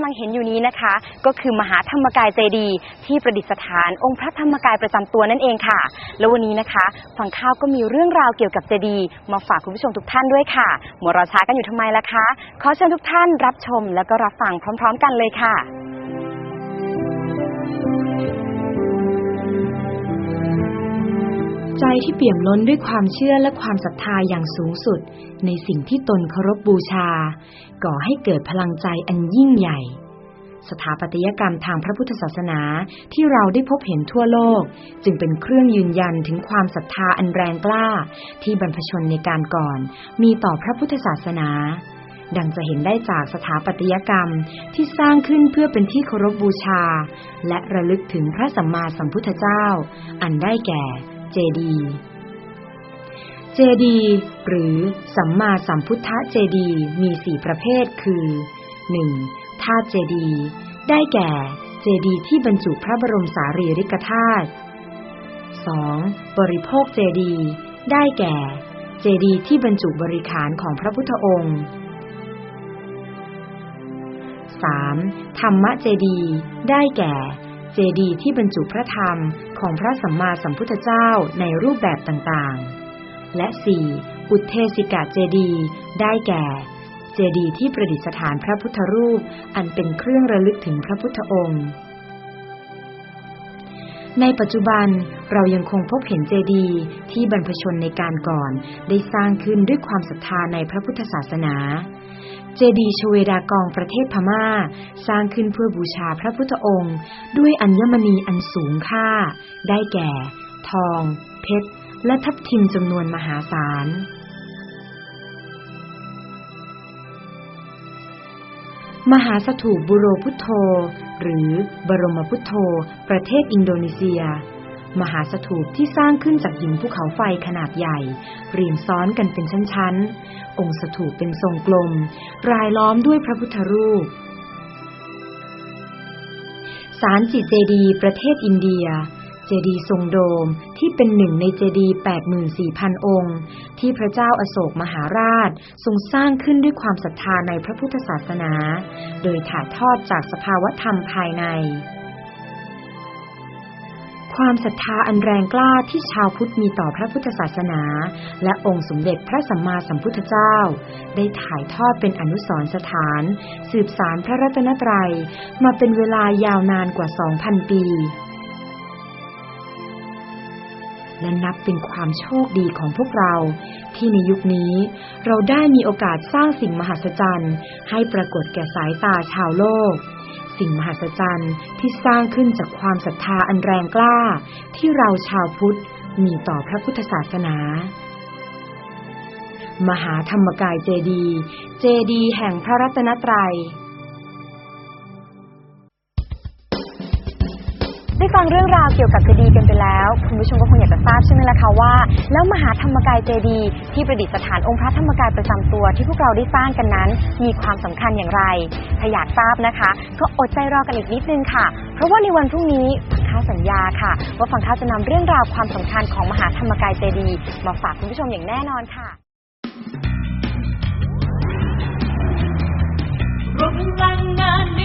ำลังเห็นอยู่นี้นะคะ ก็คือมหาธรรมกายเจดีย์ที่ประดิษฐานองค์พระธรรมกายประจำตัวนั่นเองค่ะ แล้ววันนี้นะคะฝั่งข้าวก็มีเรื่องราวเกี่ยวกับเจดีย์มาฝากคุณผู้ชมทุกท่านด้วยค่ะมัวรอช้ากันอยู่ทำไมล่ะคะ ขอเชิญทุกท่านรับชมแล้วก็รับฟังพร้อม ๆ กันเลยค่ะ ใจที่เปี่ยมล้นด้วยความเชื่อและความศรัทธาอย่างสูงสุด ในสิ่งที่ตนเคารพบูชา ก่อให้เกิดพลังใจอันยิ่งใหญ่ สถาปัตยกรรมทางพระพุทธศาสนาที่เราได้พบเห็นทั่วโลก จึงเป็นเครื่องยืนยันถึงความศรัทธาอันแรงกล้า ที่บรรพชนในการก่อน มีต่อพระพุทธศาสนาดังจะเห็นได้จากสถาปัตยกรรมที่สร้างขึ้นเพื่อเป็นที่เคารพบูชา และระลึกถึงพระสัมมาสัมพุทธเจ้า อันได้แก่ เจดี เจดี หรือสัมมาสัมพุทธเจดีมีสี่ประเภทคือ 1. ธาตุเจดี ได้แก่ เจดีที่บรรจุพระบรมสารีริกธาตุ 2. บริโภคเจดี ได้แก่ เจดีที่บรรจุบริขารของพระพุทธองค์ 3. ธรรมเจดี ได้แก่ เจดีย์ที่บรรจุพระธรรมของพระสัมมาสัมพุทธเจ้าในรูปแบบต่างๆ และ 4. อุทเทสิกาเจดีย์ได้แก่ เจดีย์ที่ประดิษฐานพระพุทธรูปอันเป็นเครื่องระลึกถึงพระพุทธองค์ในปัจจุบันเรายังคงพบเห็นเจดีย์ที่บรรพชนในการก่อนได้สร้างขึ้นด้วยความศรัทธาในพระพุทธศาสนา เจดีย์ชเวดากองประเทศพม่า สร้างขึ้นเพื่อบูชาพระพุทธองค์ ด้วยอัญมณีอันสูงค่า ได้แก่ ทอง เพชร และทับทิมจำนวนมหาศาลมหาสถูปบุโรพุทโธ หรือบรมพุทโธ ประเทศอินโดนีเซีย มหาสถูปที่สร้างขึ้นจากหินภูเขาไฟขนาดใหญ่ เรียงซ้อนกันเป็นชั้นๆ องค์สถูปเป็นทรงกลม รายล้อมด้วยพระพุทธรูป สารจิตเจดีประเทศอินเดีย เจดีทรงโดมที่เป็นหนึ่งในเจดี 84,000 องค์ ที่พระเจ้าอาโศกมหาราชทรงสร้างขึ้นด้วยความศรัทธาในพระพุทธศาสนา โดยถ่ายทอดจากสภาวธรรมภายใน ความศรัทธาอันแรงกล้าที่ชาวพุทธมีต่อพระพุทธศาสนา และองค์สมเด็จพระสัมมาสัมพุทธเจ้า ได้ถ่ายทอดเป็นอนุสรณ์สถาน สืบสารพระรัตนตรัย มาเป็นเวลายาวนานกว่า 2,000 ปี และนับเป็นความโชคดีของพวกเรา ที่ในยุคนี้เราได้มีโอกาสสร้างสิ่งมหัศจรรย์ ให้ปรากฏแก่สายตาชาวโลก สิ่งมหัศจรรย์ที่สร้างขึ้นจากความศรัทธาอันแรงกล้า ที่เราชาวพุทธมีต่อพระพุทธศาสนา มหาธรรมกายเจดี เจดีแห่งพระรัตนตรัย ได้ฟังเรื่องราวเกี่ยวกับเจดีกันไปแล้ว คุณผู้ชมก็คงอยากจะทราบใช่ไหมล่ะคะว่า แล้วมหาธรรมกายเจดีที่ประดิษฐานองค์พระธรรมกายประจำตัวที่พวกเราได้สร้างกันนั้น มีความสำคัญอย่างไรถ้าอยากทราบนะคะ ก็อดใจรอกันอีกนิดนึงค่ะ เพราะว่าในวันพรุ่งนี้ฟังข้าสัญญาค่ะ ว่าฟังข้าจะนำเรื่องราวความสำคัญของมหาธรรมกายเจดีมาฝากคุณผู้ชมอย่างแน่นอนค่ะ รวมพลังานน